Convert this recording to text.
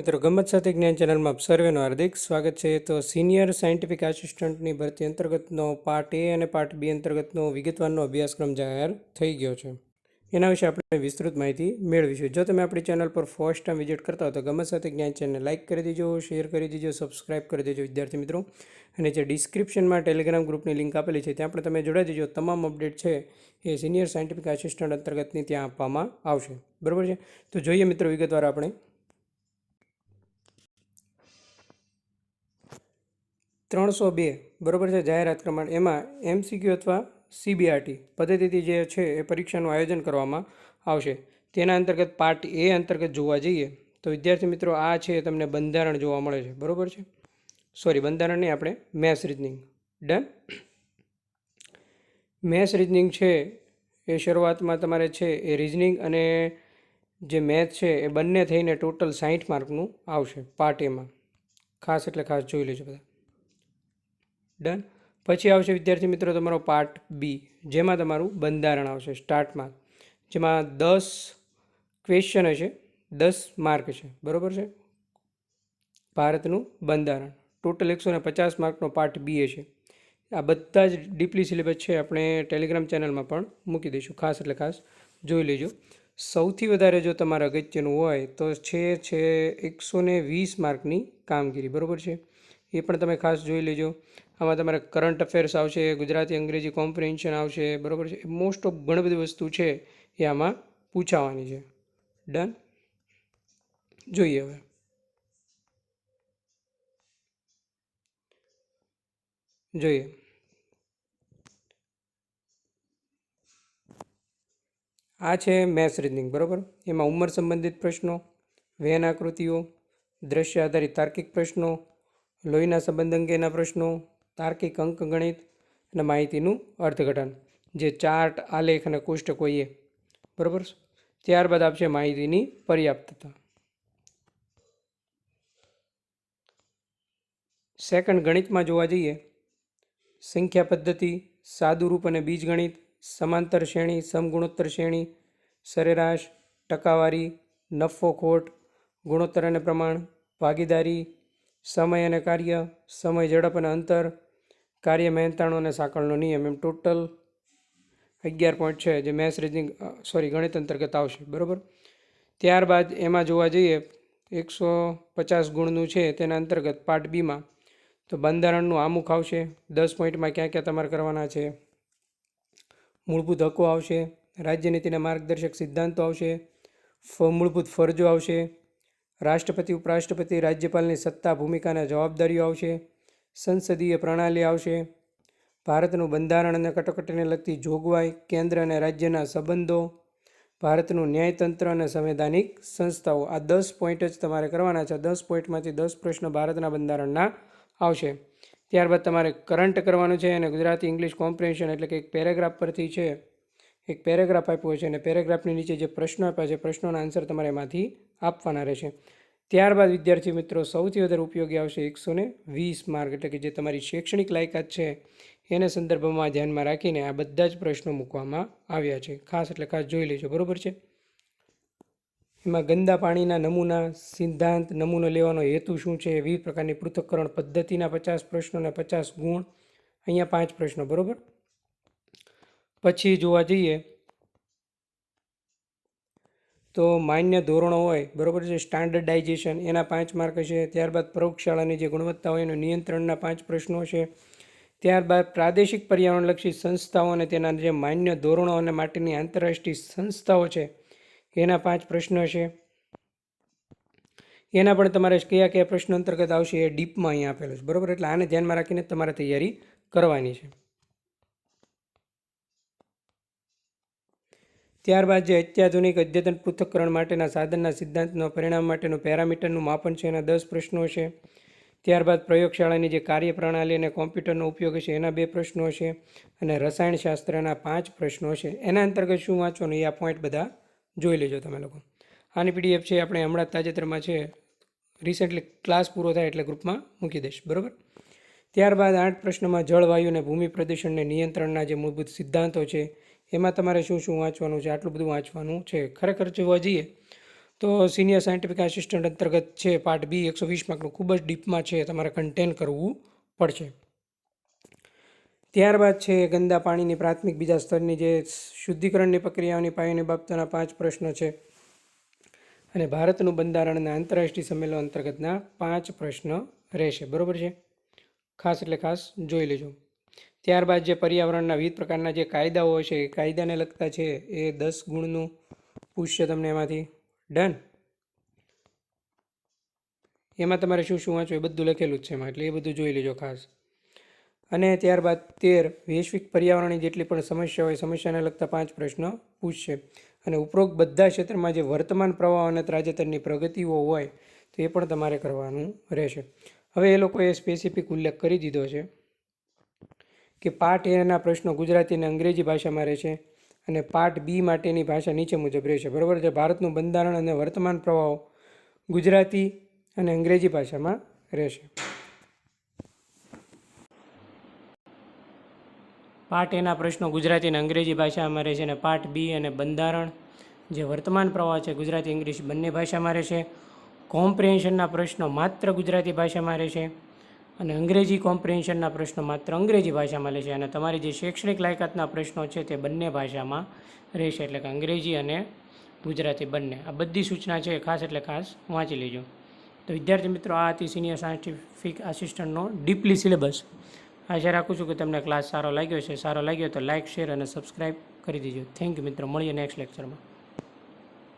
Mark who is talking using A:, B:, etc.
A: મિત્રો ગમત સાથે જ્ઞાન ચેનલમાં આપ સર્વેનું હાર્દિક સ્વાગત છે. તો સિનિયર સાયન્ટિફિક આસિસ્ટન્ટની ભરતી અંતર્ગતનો પાર્ટ એ અને પાર્ટ બી અંતર્ગતનો વિગતવારનો અભ્યાસક્રમ જાહેર થઈ ગયો છે. એના વિશે આપણે વિસ્તૃત માહિતી મેળવીશું. જો તમે આપણી ચેનલ પર ફર્સ્ટ ટાઈમ વિઝિટ કરતા હો તો ગમત સાથે જ્ઞાન ચેનલને લાઇક કરી દેજો શેર કરી દેજો સબસ્ક્રાઇબ કરી દેજો વિદ્યાર્થી મિત્રો. અને જે ડિસ્ક્રિપ્શનમાં ટેલિગ્રામ ગ્રુપની લિંક આપેલી છે ત્યાં પણ તમે જોડાઈ દેજો. તમામ અપડેટ છે એ સિનિયર સાયન્ટિફિક આસિસ્ટન્ટ અંતર્ગતની ત્યાં આપવામાં આવશે. બરાબર છે? તો જોઈએ મિત્રો વિગતવાર આપણે. ત્રણસો બે, બરોબર છે, જાહેરાત પ્રમાણ. એમાં એમસીક્યુ અથવા સીબીઆરટી પદ્ધતિથી જે છે એ પરીક્ષાનું આયોજન કરવામાં આવશે. તેના અંતર્ગત પાર્ટ એ અંતર્ગત જોવા જઈએ તો વિદ્યાર્થી મિત્રો, આ છે એ તમને બંધારણ જોવા મળે છે. બરોબર છે? સોરી બંધારણ નહીં, આપણે maths reasoning done maths reasoning છે એ શરૂઆતમાં તમારે છે એ રિઝનિંગ અને જે મેથ છે એ બંને થઈને ટોટલ સાહીઠ માર્કનું આવશે પાર્ટ એમાં. ખાસ એટલે ખાસ જોઈ લેજો બધા. ડન પછી આવશે વિદ્યાર્થી મિત્રો તમારો પાર્ટ બી જેમાં તમારું બંધારણ આવશે સ્ટાર્ટમાં જેમાં દસ ક્વેશ્ચન હશે, દસ માર્ક છે. બરાબર છે? ભારતનું બંધારણ. ટોટલ એકસો ને પચાસ માર્કનો પાર્ટ બી છે આ બધા જ ડીપલી સિલેબસ છે, આપણે ટેલિગ્રામ ચેનલમાં પણ મૂકી દઈશું. ખાસ એટલે ખાસ જોઈ લેજો. સૌથી વધારે જો તમારે અગત્યનું હોય, તો છે છે, એકસો ને વીસ માર્કની કામગીરી. બરાબર છે? એ પણ તમે ખાસ જોઈ લેજો. આમાં તમારે કરંટ અફેર્સ આવશે, ગુજરાતી, અંગ્રેજી કોમ્પ્રિહેન્શન આવશે, બરાબર છે? મોસ્ટ ઓફ ઘણી બધી વસ્તુ છે એ આમાં પૂછાવાની છે. ડન જોઈએ હવે. જોઈએ. આ છે મેથ્સ રીઝનિંગ બરાબર? એમાં ઉંમર સંબંધિત પ્રશ્નો, વેન આકૃતિઓ, દ્રશ્ય આધારિત તાર્કિક પ્રશ્નો, લોહીના સંબંધ અંગેના પ્રશ્નો તાર્કિક અંક ગણિત અને માહિતીનું અર્થઘટન, જે ચાર્ટ, આલેખ અને કોષ્ટક હોય એ બરાબર? ત્યારબાદ આપશે માહિતીની પર્યાપ્તતા. સેકન્ડ ગણિતમાં જોવા જઈએ, સંખ્યા પદ્ધતિ, સાદુરૂપ અને બીજગણિત, સમાંતર શ્રેણી, સમગુણોત્તર શ્રેણી, સરેરાશ, ટકાવારી, નફો ખોટ, ગુણોત્તર અને પ્રમાણ, ભાગીદારી, સમય અને કાર્ય, સમય, ઝડપ અને અંતર કાર્ય મહેનતાણો અને સાંકળનો નિયમ, એમ ટોટલ અગિયાર પોઈન્ટ છે જે મેથ્સ રીઝનિંગ સોરી ગણિત અંતર્ગત આવશે, બરાબર? ત્યારબાદ એમાં જોવા જઈએ, એકસો પચાસ ગુણનું છે તેના અંતર્ગત પાર્ટ બીમાં, તો બંધારણનું આમુખ આવશે, દસ પોઈન્ટમાં ક્યાં ક્યાં તમારે કરવાના છે, મૂળભૂત હકો આવશે, રાજ્યનીતિના માર્ગદર્શક સિદ્ધાંતો આવશે મૂળભૂત ફરજો આવશે, રાષ્ટ્રપતિ, ઉપરાષ્ટ્રપતિ, રાજ્યપાલની સત્તા, ભૂમિકાના જવાબદારીઓ આવશે સંસદીય પ્રણાલી આવશે. ભારતનું બંધારણ અને કટોકટીને લગતી જોગવાઈ, કેન્દ્ર અને રાજ્યના સંબંધો, ભારતનું ન્યાયતંત્ર અને સંવૈધાનિક સંસ્થાઓ, આ દસ પોઈન્ટ જ તમારે કરવાના છે. દસ પોઈન્ટમાંથી દસ પ્રશ્નો ભારતના બંધારણના આવશે. ત્યારબાદ તમારે કરંટ કરવાનું છે અને ગુજરાતી ઇંગ્લિશ કોમ્પ્રિહેન્શન એટલે કે એક પેરેગ્રાફ પરથી છે, એક પેરેગ્રાફ આપ્યો છે અને પેરેગ્રાફની નીચે જે પ્રશ્નો આપ્યા છે, પ્રશ્નોના આન્સર તમારે એમાંથી આપવાના રહેશે. ત્યારબાદ વિદ્યાર્થી મિત્રો, સૌથી વધારે ઉપયોગી આવશે એકસો ને વીસ માર્ક, એટલે કે જે તમારી શૈક્ષણિક લાયકાત છે, એને સંદર્ભમાં ધ્યાનમાં રાખીને આ બધા જ પ્રશ્નો મૂકવામાં આવ્યા છે. ખાસ એટલે ખાસ જોઈ લેજો, બરાબર છે? એમાં ગંદા પાણીના નમૂના, સિદ્ધાંત, નમૂનો લેવાનો હેતુ શું છે, વિવિધ પ્રકારની પૃથક્કરણ પદ્ધતિના પચાસ પ્રશ્નોના પચાસ ગુણ, અહીંયા પાંચ પ્રશ્નો, બરાબર? પછી જોવા જઈએ તો માન્ય ધોરણો હોય, બરાબર છે? સ્ટાન્ડર્ડાઇઝેશન એના પાંચ માર્ક છે ત્યારબાદ પ્રયોગશાળાની જે ગુણવત્તા હોય એનું નિયંત્રણના પાંચ પ્રશ્નો છે ત્યારબાદ પ્રાદેશિક પર્યાવરણલક્ષી સંસ્થાઓ અને તેના જે માન્ય ધોરણો અને માટેની આંતરરાષ્ટ્રીય સંસ્થાઓ છે, એના પાંચ પ્રશ્નો છે એના પણ તમારે કયા કયા પ્રશ્નો અંતર્ગત આવશે એ ડીપમાં અહીંયા આપેલું છે, બરાબર? એટલે આને ધ્યાનમાં રાખીને તમારે તૈયારી કરવાની છે. ત્યારબાદ જે અત્યાધુનિક અદ્યતન પૃથ્થકરણ માટેના સાધનના સિદ્ધાંતના પરિણામ માટેનું પેરામીટરનું માપન છે એના દસ પ્રશ્નો છે. ત્યારબાદ પ્રયોગશાળાની જે કાર્યપ્રણાલી અને કોમ્પ્યુટરનો ઉપયોગ છે એના બે પ્રશ્નો છે અને રસાયણશાસ્ત્રના પાંચ પ્રશ્નો છે. એના અંતર્ગત શું વાંચવાનું એ આ પોઈન્ટ બધા જોઈ લેજો તમે લોકો. આની પીડીએફ છે આપણે હમણાં તાજેતરમાં છે રિસેન્ટલી ક્લાસ પૂરો થાય એટલે ગ્રુપમાં મૂકી દઈશ. બરાબર? ત્યારબાદ આઠ પ્રશ્નમાં જળવાયુ અને ભૂમિ પ્રદૂષણને નિયંત્રણના જે મૂળભૂત સિદ્ધાંતો છે એમાં તમારે શું શું વાંચવાનું છે? આટલું બધું વાંચવાનું છે. ખરેખર જોવા જઈએ તો સિનિયર સાયન્ટિફિક આસિસ્ટન્ટ અંતર્ગત છે પાર્ટ બી એકસો વીસ માર્કનું ખૂબ જ ડીપમાં છે. તમારે કન્ટેન કરવું પડશે. ત્યારબાદ છે ગંદા પાણીની પ્રાથમિક બીજા સ્તરની જે શુદ્ધિકરણની પ્રક્રિયાઓની પાયાની બાબતોના પાંચ પ્રશ્નો છે. અને ભારતનું બંધારણ અને આંતરરાષ્ટ્રીય સંમેલન અંતર્ગતના પાંચ પ્રશ્ન રહેશે. બરોબર છે? ખાસ એટલે ખાસ જોઈ લેજો. ત્યારબાદ જે પર્યાવરણના વિવિધ પ્રકારના જે કાયદાઓ છે, એ કાયદાને લગતા છે, એ દસ ગુણનું પૂછશે તમને એમાંથી ડન. એમાં તમારે શું શું વાંચવું એ બધું લખેલું જ છે એમાં, એટલે એ બધું જોઈ લેજો ખાસ. અને ત્યારબાદ તેર, વૈશ્વિક પર્યાવરણની જેટલી પણ સમસ્યા હોય, સમસ્યાને લગતા પાંચ પ્રશ્નો પૂછશે. અને ઉપરોક્ત બધા ક્ષેત્રમાં જે વર્તમાન પ્રવાહ અને તાજેતરની પ્રગતિઓ હોય, તો એ પણ તમારે કરવાનું રહેશે. હવે એ લોકોએ સ્પેસિફિક ઉલ્લેખ કરી દીધો છે. કે પાર્ટ એના પ્રશ્નો ગુજરાતી અને અંગ્રેજી ભાષામાં રહેશે અને પાર્ટ બી માટેની ભાષા નીચે મુજબ રહેશે બરાબર છે? ભારતનું બંધારણ અને વર્તમાન પ્રવાહો ગુજરાતી અને અંગ્રેજી ભાષામાં રહેશે પાર્ટ એના પ્રશ્નો ગુજરાતી અને અંગ્રેજી ભાષામાં રહેશે અને પાર્ટ બી અને બંધારણ જે વર્તમાન પ્રવાહ છે ગુજરાતી, ઇંગ્લિશ બંને ભાષામાં રહેશે કોમ્પ્રિહેન્શનના પ્રશ્નો માત્ર ગુજરાતી ભાષામાં રહેશે અને અંગ્રેજી કોમ્પ્રિહેન્શનના પ્રશ્નો માત્ર અંગ્રેજી ભાષામાં રહેશે અને તમારી જે શૈક્ષણિક લાયકાતના પ્રશ્નો છે તે બંને ભાષામાં રહેશે એટલે કે અંગ્રેજી અને ગુજરાતી બંને. આ બધી સૂચના છે ખાસ એટલે ખાસ વાંચી લેજો. તો વિદ્યાર્થી મિત્રો, આ હતી સિનિયર સાયન્ટિફિક આસિસ્ટન્ટનો ડીપલી સિલેબસ આશા રાખું છું કે તમને ક્લાસ સારો લાગ્યો છે સારો લાગ્યો તો લાઇક શેર અને સબસ્ક્રાઈબ કરી દેજો. થેન્ક યુ મિત્રો. મળીએ નેક્સ્ટ લેક્ચરમાં